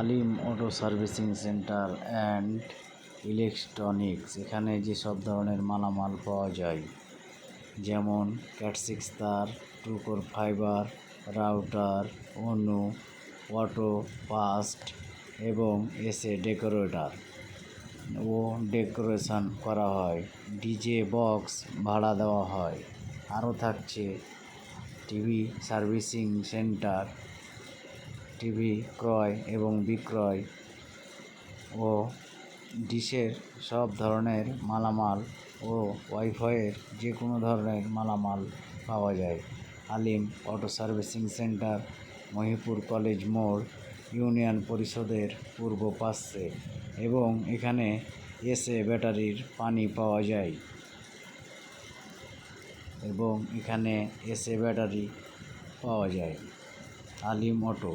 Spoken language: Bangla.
Alim auto servicing centre and electronics, এখানে যে সব ধরনের মালামাল পাওয়া যায়, যেমন ক্যাট সিক্স তার, টু কোর ফাইবার, রাউটার, অনু, অটো, পাস্ট এবং এসে ডেকোরেটার। ও ডেকোরেশন করা হয়, ডিজে বক্স ভাড়া দেওয়া হয়। আরও থাকছে টিভি সার্ভিসিং সেন্টার। টিভি ক্রয় এবং বিক্রয় ও ডিশের সব ধরনের মালামাল ও ওয়াইফাইয়ের যে কোনো ধরনের মালামাল পাওয়া যায়। Alim auto servicing centre, Mohipur college মোড়, ইউনিয়ন পরিষদের পূর্ব পার্শ্বে এবং এখানে এসে ব্যাটারির পানি পাওয়া যায় এবং এখানে এসে ব্যাটারি পাওয়া যায়। আলিম অটো